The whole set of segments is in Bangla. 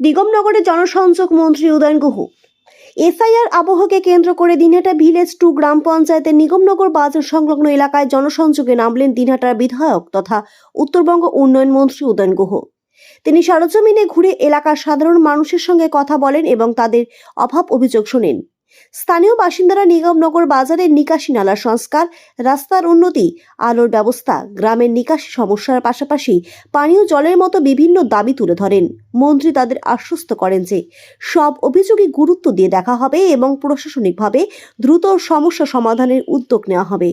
নিগমনগরে জনসংযোগ মন্ত্রী উদয়ন গুহ। এসআইআর আবহকে কেন্দ্র করে দিনহাটা ভিলেজ টু গ্রাম পঞ্চায়েতের নিগমনগর বাজার সংলগ্ন এলাকায় জনসংযোগে নামলেন দিনহাটার বিধায়ক তথা উত্তরবঙ্গ উন্নয়ন মন্ত্রী উদয়ন গুহ। তিনি সরজমিনে ঘুরে এলাকার সাধারণ মানুষের সঙ্গে কথা বলেন এবং তাদের অভাব অভিযোগ শোনেন। স্থানীয় বাসিন্দারা নিগমনগর বাজারের নিকাশি নালা সংস্কার, রাস্তার উন্নতি, আলোর ব্যবস্থা, গ্রামের নিকাশি সমস্যার পাশাপাশি পানীয় জলের মতো বিভিন্ন দাবি তুলে ধরেন। মন্ত্রী তাদের আশ্বস্ত করেন যে, সব অভিযোগে গুরুত্ব দিয়ে দেখা হবে এবং প্রশাসনিকভাবে দ্রুত সমস্যা সমাধানের উদ্যোগ নেওয়া হবে।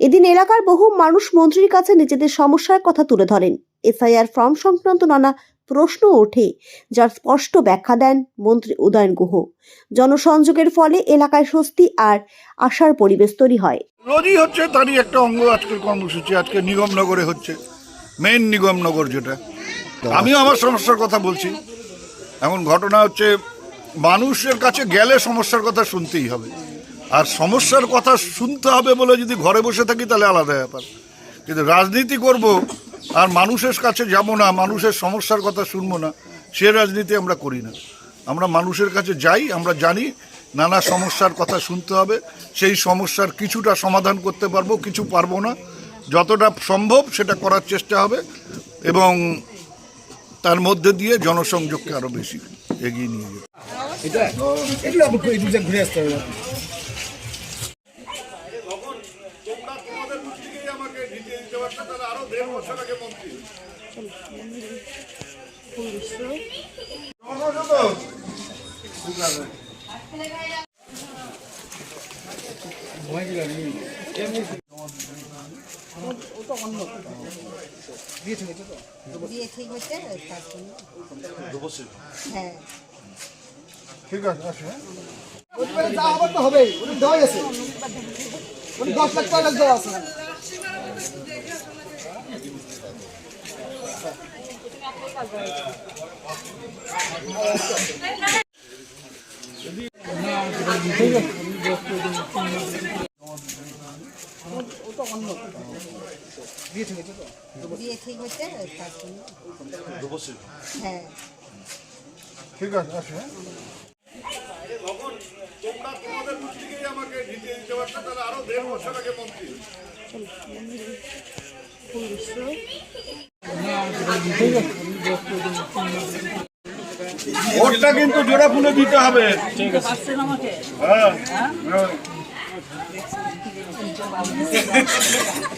এদিন এলাকার বহু মানুষ মন্ত্রীর কাছে নিজেদের সমস্যার কথা তুলে ধরেন। এসআইআর ফর্ম সংক্রান্ত নানা প্রশ্ন ওঠে, যার স্পষ্ট ব্যাখ্যা দেন মন্ত্রী উদয়ন গুহ। জনসংযোগের ফলে এলাকায় স্বস্তি আর আশার পরিবেশ তৈরি হয়। রোজই হচ্ছে তারই একটা অঙ্গ আজকের কর্মসূচি, আজকে নিগমনগরে হচ্ছে মেইন নিগমনগর যেটা। আমিও আমার সমস্যার কথা বলছি। এখন ঘটনা হচ্ছে, মানুষের কাছে গেলে সমস্যার কথা শুনতেই হবে। আর সমস্যার কথা শুনতে হবে বলে যদি ঘরে বসে থাকি তাহলে আলাদা ব্যাপার। কিন্তু রাজনীতি করব আর মানুষের কাছে যাব না, মানুষের সমস্যার কথা শুনব না, সে রাজনীতি আমরা করি না। আমরা মানুষের কাছে যাই, আমরা জানি নানা সমস্যার কথা শুনতে হবে, সেই সমস্যার কিছুটা সমাধান করতে পারব, কিছু পারব না। যতটা সম্ভব সেটা করার চেষ্টা হবে এবং তার মধ্যে দিয়ে জনসংযোগকে আরও বেশি এগিয়ে নিয়ে যেতে এটা? হবে বিয়ে ঠিক হচ্ছে তার জন্য হ্যাঁ ঠিক আছে, আসো যা আবার তো হবেই। ওটা দেওয়াই আছে। ওটা দশ লাখ টাকা দেওয়া আছে। ঠিক ঠিক আছে। দিকেই আমাকে দিতে আরও দেড় বছর আগে মন্ত্রী ভোটটা কিন্তু জোড়া ফুলে দিতে হবে। হ্যাঁ? হ্যাঁ।